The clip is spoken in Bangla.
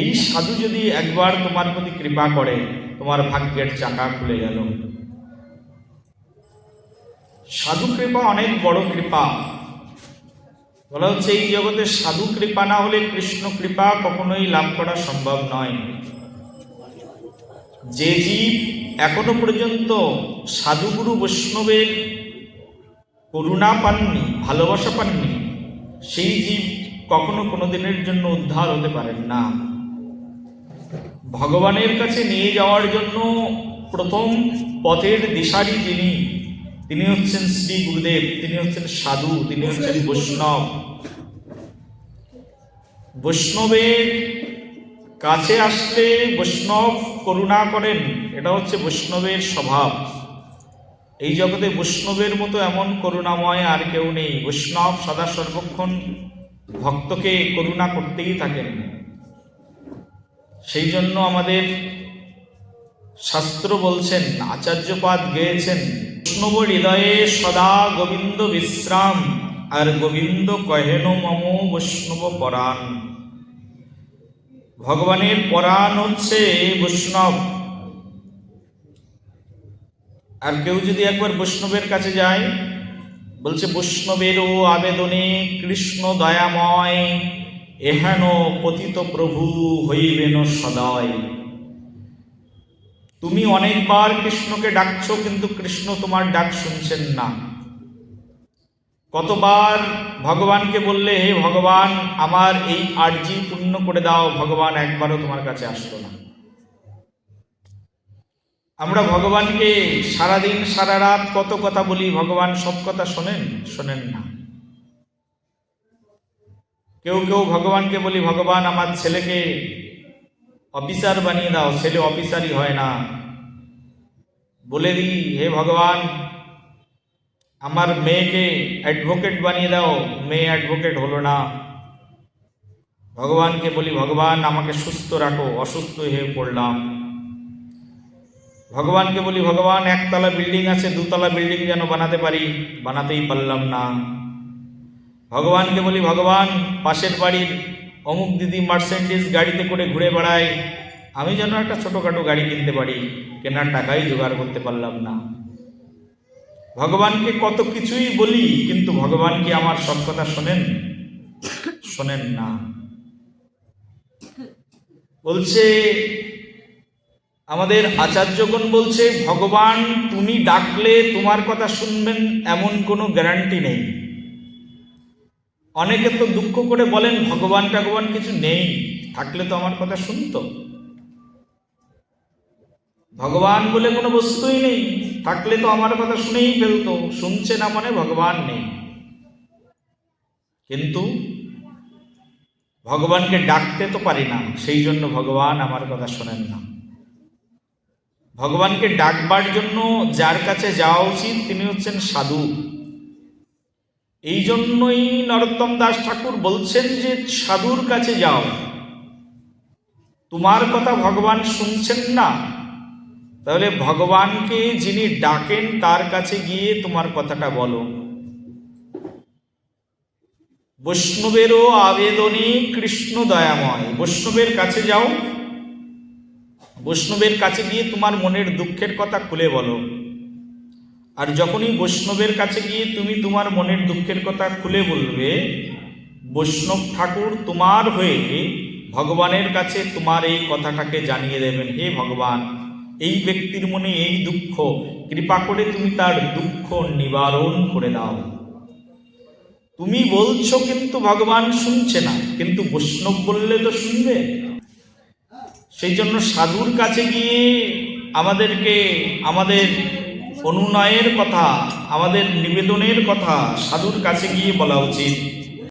এই সাধু যদি একবার তোমার প্রতি কৃপা করে, তোমার ভাগ্যের চাকা খুলে গেল। সাধু কৃপা অনেক বড় কৃপা। বলা হচ্ছে এই জগতে সাধু কৃপা না হলে কৃষ্ণ কৃপা কখনোই লাভ করা সম্ভব নয়। যে জীব এখনও পর্যন্ত সাধুগুরু বৈষ্ণবের করুণা পাননি, ভালোবাসা পাননি, সেই জীব কখনো কোনো দিনের জন্য উদ্ধার হতে পারেন না। ভগবানের কাছে নিয়ে যাওয়ার জন্য প্রথম পথের দিশারি যিনি, তিনি হচ্ছেন শ্রী গুরুদেব, তিনি হচ্ছেন সাধু, তিনি হচ্ছেন বৈষ্ণব। বৈষ্ণবের কাছে আসলে বৈষ্ণব করুণা করেন, এটা হচ্ছে বৈষ্ণবের স্বভাব। এই জগতে বৈষ্ণবের মতো এমন করুণাময় আর কেউ নেই। বৈষ্ণব সদা সর্বক্ষণ ভক্তকে করুণা করতেই থাকেন। সেই জন্য আমাদের শাস্ত্র বলছেন, আচার্যপাদ গেয়েছেন বৈষ্ণব হৃদয়ে সদা গোবিন্দ বিশ্রাম, আর গোবিন্দ কহেন মম বৈষ্ণব পরাণ। ভগবানের পরাণ হচ্ছে বৈষ্ণব। আর কেউ যদি একবার বৈষ্ণবের কাছে যায়, বলছে, বৈষ্ণবেরও আবেদনে কৃষ্ণ দয়াময়। এহেন পতিত প্রভু হইবেন সদয় তুমি অনেকবার কৃষ্ণকে ডাকছো, কিন্তু কৃষ্ণ তোমার ডাক শুনছেন না। কতবার ভগবানকে বললে, হে ভগবান, আমার এই আর্জি পূর্ণ করে দাও, ভগবান একবারও তোমার কাছে আসলো না। আমরা ভগবানকে সারাদিন, সারা রাত কত কথা বলি, ভগবান সব কথা শোনেন? শোনেন না। কেউ কেউ ভগবানকে বলি, ভগবান, আমার ছেলেকে অফিসার বানিয়ে দাও, ছেলে অফিসারই হয় না। বলে দিই, হে ভগবান, আমার মেয়েকে অ্যাডভোকেট বানিয়ে দাও, মেয়ে অ্যাডভোকেট হলো না। ভগবানকে বলি, ভগবান, আমাকে সুস্থ রাখো, অসুস্থ হয়ে পড়লাম। ভগবানকে বলি, ভগবান, একতলা বিল্ডিং আছে, দুতলা বিল্ডিং যেন বানাতে পারি, বানাতেই পারলাম না। ভগবানকে বলি, ভগবান, পাশের বাড়ির অমুক দিদি মার্সেন্ডিস গাড়িতে করে ঘুরে বেড়ায়। আমি যেন একটা ছোটোখাটো গাড়ি কিনতে পারি, কেনার টাকাই জোগাড় করতে পারলাম না। ভগবানকে কত কিছুই বলি, কিন্তু ভগবান কি আমার সব কথা শোনেন? শোনেন না। বলছে, আমাদের আচার্যগণ বলছে, ভগবান, তুমি ডাকলে তোমার কথা শুনবেন, এমন কোনো গ্যারান্টি নেই অনেকে তো দুঃখ করে বলেন, ভগবান টগবান কিছু নেই, থাকলে তো আমার কথা শুনতো। ভগবান বলে কোনো বস্তুই নেই, থাকলে তো আমার কথা শুনেই ফেলতো, শুনছে না মানে ভগবান নেই। কিন্তু ভগবানকে ডাকতে তো পারি না, সেই জন্য ভগবান আমার কথা শোনেন না। ভগবানকে ডাকবার জন্য যার কাছে যাওয়া উচিত তিনি হচ্ছেন সাধু। এই জন্যই নরোত্তম দাস ঠাকুর বলছেন যে, সাধুর কাছে যাও। তোমার কথা ভগবান শুনছেন না। তাহলে ভগবানকে যিনি ডাকেন, তার কাছে গিয়ে তোমার কথাটা বলো। বৈষ্ণবেরও আবেদনে কৃষ্ণ দয়াময়। বৈষ্ণবের কাছে যাও। বৈষ্ণবের কাছে গিয়ে তোমার মনের দুঃখের কথা খুলে বলো। আর যখনই বৈষ্ণবের কাছে গিয়ে তুমি তোমার মনের দুঃখের কথা খুলে বলবে, বৈষ্ণব ঠাকুর তোমার হয়ে ভগবানের কাছে তোমার এই কথাটাকে জানিয়ে দেবেন, হে ভগবান, এই ব্যক্তির মনে এই দুঃখ, কৃপা করে তুমি তার দুঃখ নিবারণ করে দাও। তুমি বলছো কিন্তু ভগবান শুনছে না, কিন্তু বৈষ্ণব বললে তো শুনবে। সেই জন্য সাধুর কাছে গিয়ে আমাদেরকে, আমাদের অনুনয়ের কথা আমাদের নিবেদনের কথা সাধুর কাছে গিয়ে বলা উচিত।